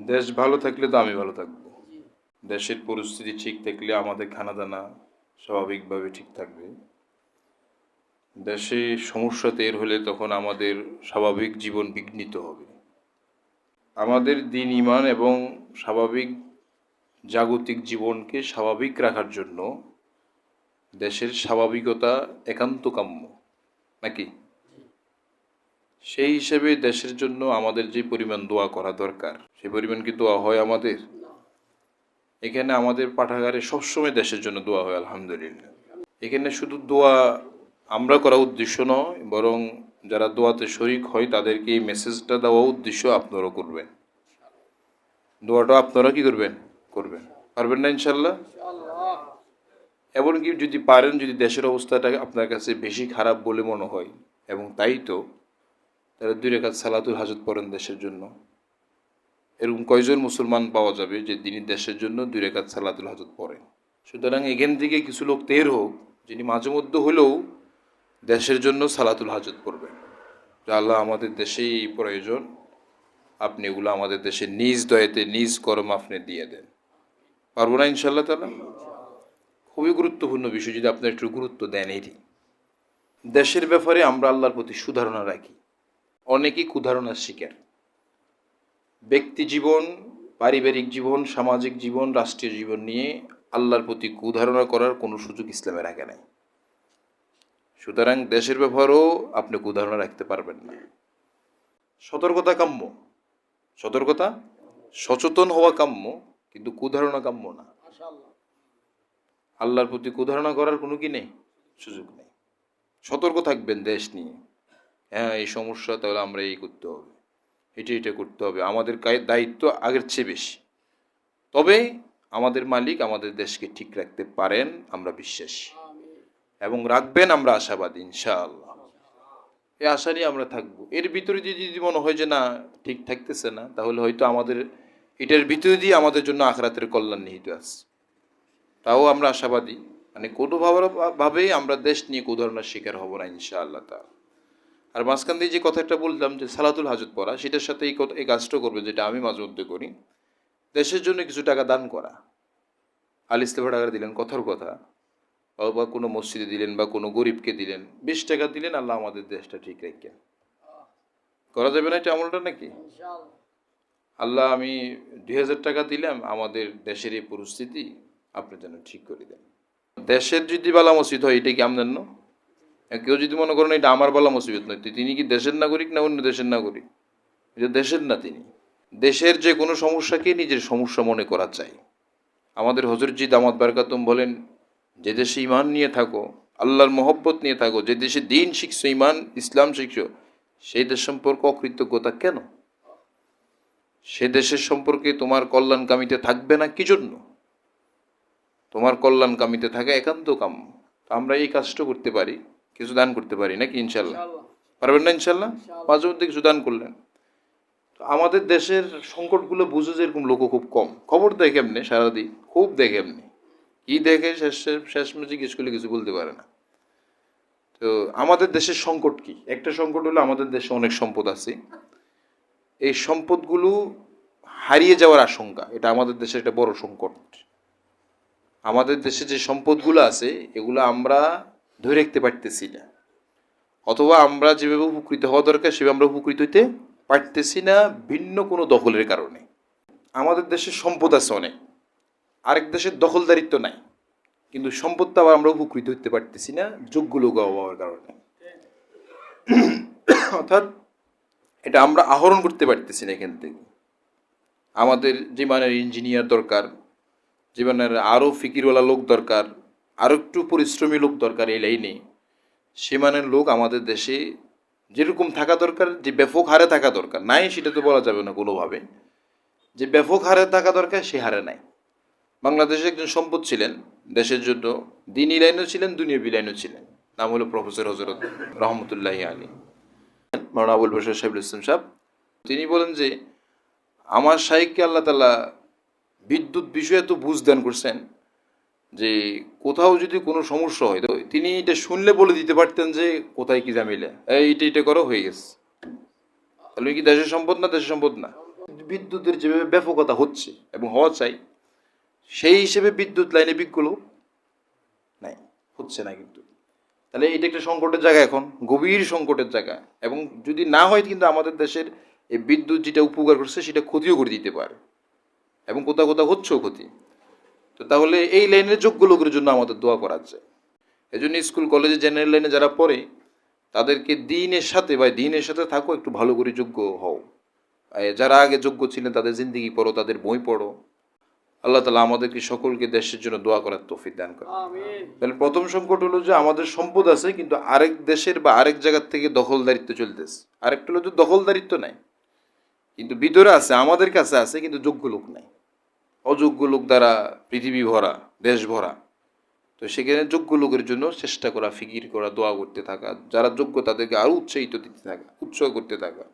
দেশ ভালো থাকলে তো আমি ভালো থাকব। দেশের পরিস্থিতি ঠিক থাকলে আমাদের খানা দানা স্বাভাবিকভাবে ঠিক থাকবে। দেশে সমস্যা তৈরি হলে তখন আমাদের স্বাভাবিক জীবন বিঘ্নিত হবে। আমাদের দিন ইমান এবং স্বাভাবিক জাগতিক জীবনকে স্বাভাবিক রাখার জন্য দেশের স্বাভাবিকতা একান্ত কাম্য নাকি? সেই হিসেবে দেশের জন্য আমাদের যে পরিমাণ দোয়া করা দরকার, সেই পরিমাণ কি দোয়া হয় আমাদের? এখানে আমাদের পাঠাগারে সবসময় দেশের জন্য দোয়া হয়, আলহামদুলিল্লাহ। এখানে শুধু দোয়া আমরা করা উদ্দেশ্য নয়, বরং যারা দোয়াতে শরিক হয় তাদেরকে এই মেসেজটা দেওয়া উদ্দেশ্য আপনারাও করবেন। দোয়াটা আপনারা কি করবেন? করবেন। পারবেন না ইনশাল্লাহ এমনকি যদি পারেন, যদি দেশের অবস্থাটা আপনার কাছে বেশি খারাপ বলে মনে হয়, এবং তাই তো তারা দুই রেখাত সালাতুল হাজত পড়েন দেশের জন্য। এরকম কয়জন মুসলমান পাওয়া যাবে যে তিনি দেশের জন্য দুই রেখাত সালাতুল হাজত পড়েন? সুতরাং এখান থেকে কিছু লোক তের হোক, যিনি মাঝে মধ্যে হলেও দেশের জন্য সালাতুল হাজত পড়বেন। যে আল্লাহ আমাদের দেশেই প্রয়োজন। আপনি এগুলো আমাদের দেশে নিজ দয়েতে, নিজ কর্ম আপনি দিয়ে দেন। পারব না ইনশাল্লাহ তালা খুবই গুরুত্বপূর্ণ বিষয় যদি আপনি একটু গুরুত্ব দেন এটি। দেশের ব্যাপারে আমরা আল্লাহর প্রতি সুধারণা রাখি। অনেকেই কুধারণার শিকার। ব্যক্তি জীবন পারিবারিক জীবন সামাজিক জীবন রাষ্ট্রীয় জীবন নিয়ে আল্লাহর প্রতি কুধারণা করার কোনো সুযোগ ইসলামে রাখে নাই। সুতরাং দেশের ব্যাপারেও আপনি কুধারণা রাখতে পারবেন না। সতর্কতা কাম্য। সতর্কতা? সচেতন হওয়া কাম্য কিন্তু কুধারণা কাম্য না। আল্লাহর প্রতি কুধারণা করার কোনো কি নেই? সুযোগ নেই। সতর্ক থাকবেন দেশ নিয়ে। হ্যাঁ এই সমস্যা তাহলে আমরা এই করতে হবে। এটা এটা করতে হবে। আমাদের দায়িত্ব আগের চেয়ে বেশি। তবে আমাদের মালিক আমাদের দেশকে ঠিক রাখতে পারেন, আমরা বিশ্বাসী। এবং রাখবেন আমরা আশাবাদী, ইনশাআল্লাহ। এই আশা নিয়ে আমরা থাকব। এর ভিতরে যদি যদি মনে হয় যে না, ঠিক থাকতেছে না, তাহলে হয়তো আমাদের, এটার ভিতরে দিয়ে আমাদের জন্য আখরাতের কল্যাণ নিহিত আছে। তাও আমরা আশাবাদী। মানে কোনোভাবে, ভাবেই আমরা দেশ নিয়ে কোনো ধরনের শিকার হব না, ইনশাআল্লাহ তা আর মাঝখান দিয়ে যে কথাটা বললাম যে সালাতুল হাজত পড়া, সেটার সাথে এই এই কাজটা করবে যেটা আমি মাঝে মধ্যে করি। দেশের জন্য কিছু টাকা দান করা। আল ইস্তেফা টাকা দিলেন, কথার কথা। বা- কোনো মসজিদে দিলেন বা কোনো গরিবকে দিলেন, বিশ টাকা দিলেন, আল্লাহ আমাদের দেশটা ঠিক রেখে করা যাবে না এটা আমলটা নাকি? আল্লাহ আমি দুই হাজার টাকা দিলাম, আমাদের দেশের এই পরিস্থিতি আপনি যেন ঠিক করে দেন। দেশের যদি বালা মসজিদ হয়, এটা কি আমদান? না কেউ যদি মনে করেন এটা আমার বালা মুসিবত নয় তিনি কি দেশের নাগরিক না অন্য দেশের নাগরিক? এটা দেশের না তিনি। দেশের যে কোনো সমস্যাকে নিজের সমস্যা মনে করা চাই। আমাদের হজরতজি দামাত বারকাতুম বলেন, যে দেশে ইমান নিয়ে থাকো, আল্লাহর মহব্বত নিয়ে থাকো, যে দেশে দিন শিখছো ইমান ইসলাম শিখছো, সেই দেশ সম্পর্কে অকৃতজ্ঞতা কেন? সে দেশের সম্পর্কে তোমার কল্যাণকামিতে থাকবে না কি জন্য? তোমার কল্যাণকামিতে থাকা একান্ত কাম। আমরা এই কাজটা করতে পারি। কিছু দান করতে পারি নাকি ইনশাল্লাহ? পারবেন না ইনশাল্লাহ? মাঝে মধ্যে কিছু দান করলেন। তো আমাদের দেশের সংকটগুলো বুঝে যেরকম লোকও খুব কম। খবর দেখে এমনি সারাদিন খুব দেখে এমনি কি দেখে শেষ শেষ মেয়ে জিজ্ঞেস করলে কিছু বলতে পারে না। তো আমাদের দেশের সংকট কি? একটা সংকট হলো আমাদের দেশে অনেক সম্পদ আছে। এই সম্পদগুলো হারিয়ে যাওয়ার আশঙ্কা এটা আমাদের দেশের একটা বড় সংকট। আমাদের দেশে যে সম্পদগুলো আছে এগুলো আমরা ধরে রাখতে পারতেছি না। অথবা আমরা যেভাবে উপকৃত হওয়া দরকার, সেভাবে আমরা উপকৃত হইতে পারতেছি না ভিন্ন কোনো দখলের কারণে। আমাদের দেশে সম্পদ আছে অনেক। আরেক দেশের দখলদারিত্ব নাই। কিন্তু সম্পদটা আবার আমরা উপকৃত হতে পারতেছি না, যোগ্য লোক অভাবের কারণে। অর্থাৎ এটা আমরা আহরণ করতে পারতেছি না এখান থেকে। আমাদের যে মানের ইঞ্জিনিয়ার দরকার, যে মানের আরও ফিকিরওয়ালা লোক দরকার আরও একটু পরিশ্রমী লোক দরকার এই লাইনে। সে মানের লোক আমাদের দেশে যেরকম থাকা দরকার, যে ব্যাপক হারে থাকা দরকার। নাই সেটা তো বলা যাবে না কোনোভাবে। যে ব্যাপক হারে থাকা দরকার, সে হারে নাই। বাংলাদেশে একজন সম্পদ ছিলেন, দেশের জন্য দিনই লাইনও ছিলেন, দুনিয়া লাইনও ছিলেন। নাম হলো প্রফেসর হজরত রহমতুল্লাহ আলী। মৌলানা আবুল বসর সাহেবুল ইসলাম সাহেব, তিনি বলেন যে, আমার শাহিককে আল্লাহ তালা বিদ্যুৎ বিষয়ে তো বুঝ দান করছেন যে কোথাও যদি কোনো সমস্যা হয় তো তিনি এটা শুনলে বলে দিতে পারতেন যে কোথায় কি জামিলে এই এটা এটা করো হয়ে গেছে। তাহলে কি দেশের সম্পদ না দেশের সম্পদ না? বিদ্যুতের যেভাবে ব্যাপকতা হচ্ছে। এবং হওয়া চাই সেই হিসেবে বিদ্যুৎ লাইনে বিজ্ঞলো নাই হচ্ছে না কিন্তু। তাহলে এটা একটা সংকটের জায়গা এখন গভীর সংকটের জায়গা। এবং যদি না হয় কিন্তু আমাদের দেশের এই বিদ্যুৎ যেটা উপকার করছে সেটা ক্ষতিও করে দিতে পারে। এবং কোথাও কোথাও হচ্ছেও ক্ষতি। তো তাহলে এই লাইনের যোগ্য লোকের জন্য আমাদের দোয়া করা যায় এই জন্য স্কুল কলেজে জেনারেল লাইনে যারা পড়ে তাদেরকে দিনের সাথে বা দিনের সাথে থাকো একটু ভালো করে যোগ্য হও। যারা আগে যোগ্য ছিলেন তাদের জিন্দিগি পড়ো তাদের বই পড়ো। আল্লাহ তালা আমাদেরকে সকলকে দেশের জন্য দোয়া করার তৌফিক দান করে তাহলে প্রথম সংকট হলো যে আমাদের সম্পদ আছে কিন্তু আরেক দেশের বা আরেক জায়গার থেকে দখলদারিত্ব চলতেছে। আরেকটা হলো যে দখলদারিত্ব নাই। কিন্তু ভিতরে আছে আমাদের কাছে আছে কিন্তু যোগ্য লোক নাই। অযোগ্য লোক দ্বারা পৃথিবী ভরা, দেশ ভরা। তো সেখানে যোগ্য লোকের জন্য চেষ্টা করা, ফিকির করা, দোয়া করতে থাকা, যারা যোগ্য তাদেরকে আরও উৎসাহিত দিতে থাকা, উৎসাহ করতে থাকা।